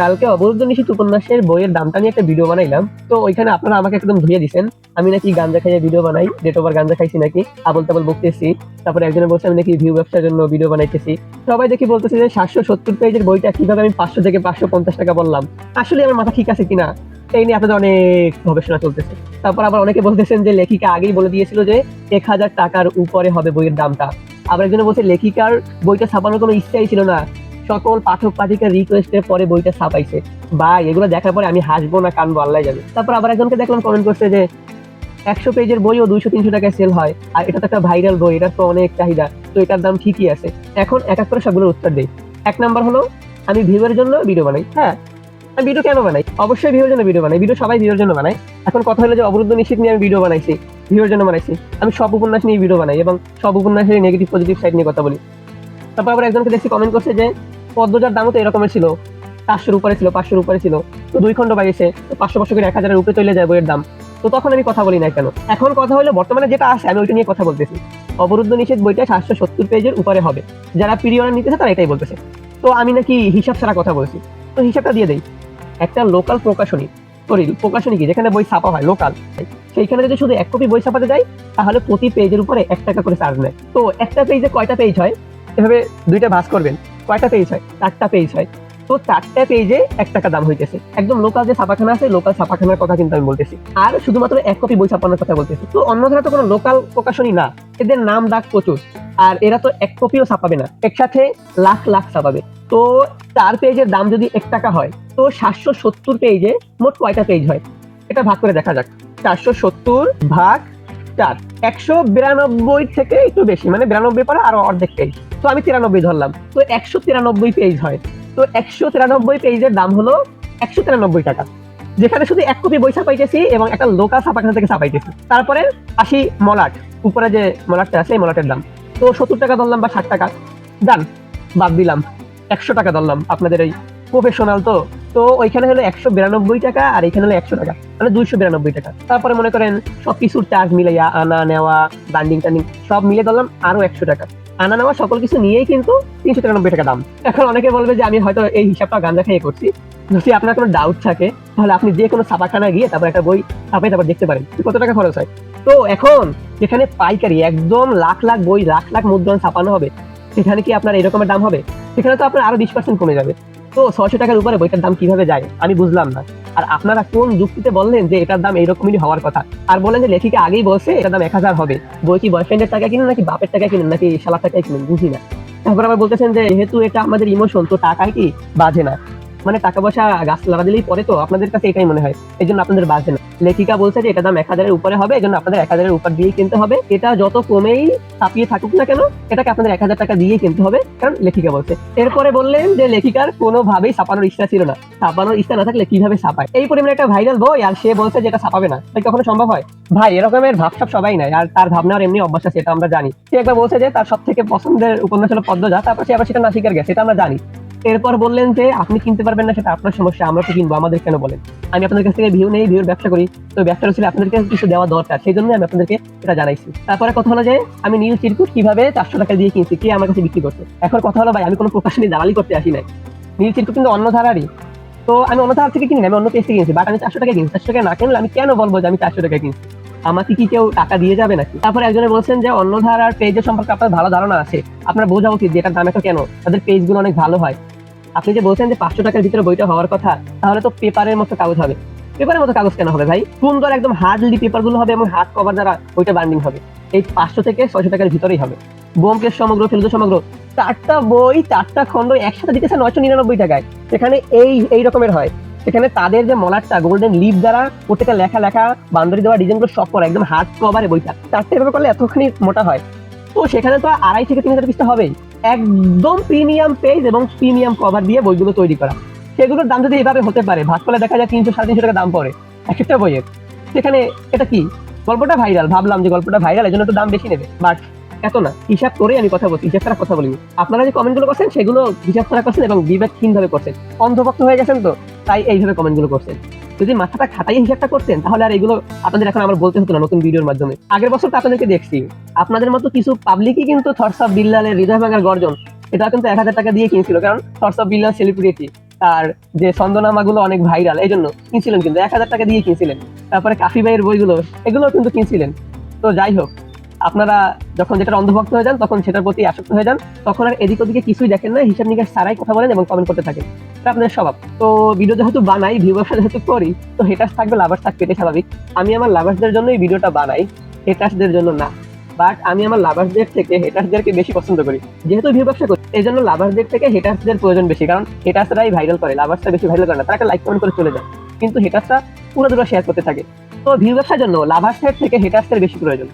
কালকে অবরুদ্ধ নিশীত উপন্যাসের বইয়ের দামটা নিয়ে একটা ভিডিও বানাইলাম। তো ওইখানে আপনারা আমাকে একদম ধুয়ে দিছেন। আমি নাকি গাঞ্জা খাইয়ে ভিডিও বানাই ডেট ওভার গাঞ্জা খাইছি নাকি আবল তাবল বকতেছি। তারপরে একজনে বলছে, আমি নাকি ভিউ ব্যবসার জন্য ভিডিও বানাইতেছি। সবাই দেখি বলতেছে যে, সাতশো সত্তর পেজের বইটা কীভাবে আমি পাঁচশো থেকে পাঁচশো পঞ্চাশ টাকা বললাম? আসলে আমার মাথা ঠিক আছে কিনা? এই নিয়ে আপনাদের অনেক গবেষণা চলতেছে। তারপর আবার অনেকে বলতেছেন যে, লেখিকা আগেই বলে দিয়েছিল যে, এক হাজার টাকার উপরে হবে বইয়ের দামটা। আবার একজনে বলছে, লেখিকার বইটা ছাপানোর কোনো ইচ্ছাই ছিল না। সকল পাঠক পাঠিকার রিকোয়েস্টের পরে বইটা ছাপাইছে। বা এগুলো দেখার পরে আমি হাসবো না, কানবো আল্লাহ যাবে তারপর আবার একজনকে দেখলাম কমেন্ট করছে যে, একশো পেজের বইও দুইশো, তিনশো টাকায় সেল হয়। আর এটা তো একটা ভাইরাল বই, এটার তো অনেক চাহিদা। তো এটার দাম ঠিকই আছে। এখন এক এক করে সবগুলোর উত্তর দেই। এক নাম্বার হলো, আমি ভিউয়ের জন্য ভিডিও বানাই। হ্যাঁ আমি ভিডিও কেন বানাই? অবশ্যই ভিউর জন্য ভিডিও বানাই। ভিডিও সবাই ভিউর জন্য বানাই এখন কথা হলো যে, অবরুদ্ধ নিশ্চিত নিয়ে আমি ভিডিও বানাইছি। ভিউর জন্য বানাইছি। আমি সব উপন্যাস নিয়ে ভিডিও বানাই এবং সব উপন্যাসের নেগেটিভ পজিটিভ সাইড নিয়ে কথা বলি। তারপর আবার একজনকে দেখছি কমেন্ট করছে যে পদ্মজার দামও তো এরকমের ছিল। চারশোর উপরে ছিল, পাঁচশোর উপরে ছিল। তো দুই খণ্ড বাইছে তো পাঁচশো পাঁচশো করে এক হাজারের উপরে চলে যায় বইয়ের দাম। তো তখন আমি কথা বলি না কেন? এখন কথা হলো বর্তমানে যেটা আছে আমি ওইটা নিয়ে কথা বলতেছি। অবরুদ্ধ নিষেধ বইটা সাতশো সত্তর পেজের উপরে হবে। যারা পিরিয়ড নিতেছে, তারা এটাই বলতেছে। তো আমি নাকি হিসাব ছাড়া কথা বলছি। তো হিসাবটা দিয়ে দেই। একটা লোকাল প্রকাশনী সরি প্রকাশনী কি? যেখানে বই ছাপা হয়, লোকাল। সেইখানে যদি শুধু এক কপি বই ছাপাতে যাই, তাহলে প্রতি পেজের উপরে এক টাকা করে চার্জ নেয়। তো একটা পেজে কয়টা পেজ হয়? এভাবে দুইটা ভাস করবেন। কয়টা পেজ হয়? চারটা পেজ হয়। তো চারটা পেজে এক টাকা দাম হইতেছে। একদম লোকাল যে ছাপাখানা আছে লোকাল ছাপাখানার কথা কিন্তু আমি বলতেছি। আর শুধুমাত্র এক কপি বই ছাপানোর কথা বলতেছি। তো অন্য ধারা তো কোনো লোকাল প্রকাশনী না। এদের নাম, ডাক প্রচুর। আর এরা তো এক কপিও ছাপাবে না। একসাথে লাখ লাখ ছাপাবে। তো চার পেজের দাম যদি এক টাকা হয়, তো সাতশো সত্তর পেজে মোট কয়টা পেজ হয়? এটা ভাগ করে দেখা যাক। চারশো সত্তর ভাগ চার। একশো বিরানব্বই থেকে একটু বেশি মানে বিরানব্বই পরে আরও অর্ধেক পেজ তো আমি তিরানব্বই ধরলাম। তো একশো তিরানব্বই পেজ হয়। তো একশো তিরানব্বই পেজের দাম হলো একশো তিরানব্বই টাকা। যেখানে শুধু এক কপি বই ছাপাইতেছি এবং একটা লোকাল ছাপাখানা থেকে ছাপাইতেছি তারপরে আসি মলাট। উপরে যে মলাটটা আছে, এই মলাটের দাম। তো সত্তর টাকা ধরলাম বা ষাট টাকা। ডান বাদ দিলাম। একশো টাকা ধরলাম। আপনাদের এই প্রফেশনাল তো। তো ওইখানে হলো একশো বিরানব্বই টাকা আর এখানে হলো একশো টাকা। মানে দুইশো বিরানব্বই টাকা। তারপরে মনে করেন সব কিছুর চার্জ মিলাইয়া আনা, নেওয়া বান্ডিং টান্ডিং সব মিলে ধরলাম আরও একশো টাকা। আনা নেওয়া সকল কিছু নিয়েই কিন্তু তিনশো তিরানব্বই টাকা দাম। এখন অনেকে বলবে যে আমি হয়তো এই হিসাবটা গাঞ্জা খেয়ে করছি। যদি আপনার কোনো ডাউট থাকে, তাহলে আপনি যে কোনো ছাপাখানা গিয়ে তারপর একটা বই ছাপাই তারপর দেখতে পারেন কত টাকা খরচ হয়। তো এখন যেখানে পাইকারি, একদম লাখ লাখ বই, লাখ লাখ মুদ্রণ ছাপানো হবে, সেখানে কি আপনার এরকমের দাম হবে? সেখানে তো আপনার আরও বিশ পার্সেন্ট কমে যাবে। তো ছশো টাকার উপরে বইটার দাম কীভাবে যায়? আমি বুঝলাম না। আর আপনারা কোন যুক্তিতে বললেন যে এটার দাম এইরকমই হওয়ার কথা? আর বললেন যে লেখিকা আগেই বলছে এটার দাম এক হাজার হবে। বই কি বয়ফ্রেন্ডের টাকা কিনুন নাকি বাপের টাকা কিনুন নাকি শালার টাকায় কিনুন? বুঝি না। তারপর আবার বলতেছেন যে, যেহেতু এটা আমাদের ইমোশন তো টাকায় কি বাজে না? মানে টাকা পয়সা গাছ লাগা দিলেই পরে তো আপনাদের কাছে এটাই মনে হয়। এই জন্য আপনাদের বাজে না। লেখিকা বলছে যে এটা দাম এক হাজারের উপরে হবে এই জন্য আপনাদের এক হাজারের উপর দিয়ে কিনতে হবে। এটা যত কমেই ছাপিয়ে থাকুক না কেন, এটাকে আপনাদের এক হাজার টাকা দিয়ে কিনতে হবে, কারণ লেখিকা বলছে। এরপরে বললেন যে লেখিকার কোনোভাবেই ছাপানোর ইচ্ছা ছিল না। ছাপানোর ইচ্ছা না থাকলে কীভাবে ছাপায়? এই পরিমাণে একটা ভাইরাল বই, আর সে বলছে যে এটা ছাপাবে না। তাই কখনো সম্ভব হয়? ভাই, এরকমের ভাবসাব সবাই নাই আর তার ভাবনার এমনি অভ্যাস আছে, এটা আমরা জানি। সে একবার বলছে যে তার সব থেকে পছন্দের উপন্যাস হলো পদ্মজা তারপর সে আবার সেটা না শিকার গেছে, এটা আমরা জানি। এরপর বললেন যে, আপনি কিনতে পারবেন না, সেটা আপনার সমস্যা, আমরা তো কিনবো, আমাদের কেন বলেন? আমি আপনাদের কাছ থেকে ভিউ নেই, ভিউর ব্যবসা করি, তো ব্যবসাটা ছিল আপনাদেরকে কিছু দেওয়া দরকার, সেই জন্য আমি আপনাদেরকে এটা জানাইছি। তারপরে কথা হলো যে, আমি নীল চিরকুট কীভাবে চারশো টাকা দিয়ে কিনছি, কে আমার কাছে বিক্রি করছে? এখন কথা হলো, ভাই, আমি কোনো প্রকাশনী দালালি করতে আসি নাই। নীল চিরকুট কিন্তু অন্য ধারারই। তো আমি অন্য ধারা থেকে কিনি আমি অন্য পেজ থেকে কিনছি বাট আমি চারশো টাকা কিনছি, চারশো টাকা না কিনলে আমি কেন বলব যে আমি চারশো টাকা কিনছি? আমাকে কি কেউ টাকা দিয়ে যাবে নাকি? তারপরে একজনে বলছেন যে অন্য ধারার পেজের সম্পর্কে আপনার ভালো ধারণা আছে। আপনার বোঝা উচিত যে এটার দাম এত কেন? তাদের পেজগুলো অনেক ভালো হয়। আপনি যে বলছেন যে পাঁচশো টাকার ভিতরে বইটা হওয়ার কথা, তাহলে তো পেপারের মতো কাগজ হবে। পেপারের মতো কাগজ কেন হবে ভাই? সুন্দর একদম হার্ডলি পেপারগুলো হবে এবং হাত কভার দ্বারা বইটা বান্ডিং হবে। এই পাঁচশো থেকে ছয়শো টাকার ভিতরেই হবে। বোমকেশ সমগ্র, ফেলুদা সমগ্র, চারটা বই, চারটা খণ্ড একসাথে দিতেছে নয়শো নিরানব্বই টাকায়। সেখানে এই এই রকমের হয়। সেখানে তাদের যে মলারটা গোল্ডেন লিভ দ্বারা প্রত্যেকটা লেখা লেখা, বান্দরি দেওয়া ডিজাইনগুলো সব করা, একদম হার্ড কভারে বইটা। চারটে এভাবে করলে এতখানি মোটা হয়। তো সেখানে তো আড়াই থেকে তিন হাজার পিসটা হবেই একদম প্রিমিয়াম পেজ এবং প্রিমিয়াম কভার দিয়ে বইগুলো তৈরি করা। সেগুলোর দাম যদি এভাবে হতে পারে ভাগ করলে দেখা যায় তিনশো সাড়ে তিনশো টাকা দাম পড়ে এক একটা বইয়ের। সেখানে এটা কি? গল্পটা ভাইরাল ভাবলাম যে গল্পটা ভাইরাল এই জন্য একটু দাম বেশি নেবে। বাট এত না, হিসাব করে আমি কথা বলছি হিসাব ছাড়া কথা বলিনি। আপনারা যে কমেন্টগুলো করছেন, সেগুলো হিসাব ছাড়া করছেন এবং বিবেকহীন ভাবে করছেন। অন্ধভক্ত হয়ে গেছেন তো? তাই এইভাবে কমেন্টগুলো করছেন। যদি মাথাটা খাটাই হিসাবটা করতেন, তাহলে আর এগুলো আপনাদের এখন আমার বলতে হতো না নতুন ভিডিওর মাধ্যমে। আগের বছর তো আপনাদেরকে দেখছি, আপনাদের মতো কিছু পাবলিকই কিন্তু থটস অফ বিল্লালের হৃদয় ভাঙার গর্জন, এটা কিন্তু এক হাজার টাকা দিয়ে কিনছিল, কারণ থটস অফ বিল্লাল সেলিব্রিটি আর যে ছন্দনামাগুলো অনেক ভাইরাল এই জন্য কিনছিলেন কিন্তু, এক হাজার টাকা দিয়ে কিনছিলেন। তারপরে কাফি ভাইয়ের বইগুলো এগুলো কিন্তু কিনছিলেন। তো যাই হোক আপনারা যখন যেটা অন্ধভক্ত হয়ে যান, তখন সেটার প্রতি আসক্ত হয়ে যান, তখন আর এদিক ওদিকে কিছুই দেখেন না, হিসাব নিকাশ ছাড়াই কথা বলেন এবং কমেন্ট করতে থাকেন। এটা আপনাদের স্বভাব। তো ভিডিও যেহেতু বানাই ভিউ ব্যবসা যেহেতু করি, তো হেটার্স থাকবে লাভার্স থাকবে, এটাই স্বাভাবিক। আমি আমার লাভার্সদের জন্য এই ভিডিওটা বানাই হেটার্সদের জন্য না। বাট আমি আমার লাভার্সদের থেকে হেটার্সদেরকে বেশি পছন্দ করি। যেহেতু ভিউ ব্যবসা করি এই জন্য লাভার্সদের থেকে হেটার্সদের প্রয়োজন বেশি। কারণ হেটার্সরাই ভাইরাল করে লাভার্সটা বেশি ভাইরাল করে না। তারা লাইক কমেন্ট করে চলে যায়। কিন্তু হেটার্সটা পুরো দুটো শেয়ার করতে থাকে। তো ভিউ ব্যবসার জন্য লাভার্সের থেকে হেটার্সের বেশি প্রয়োজন।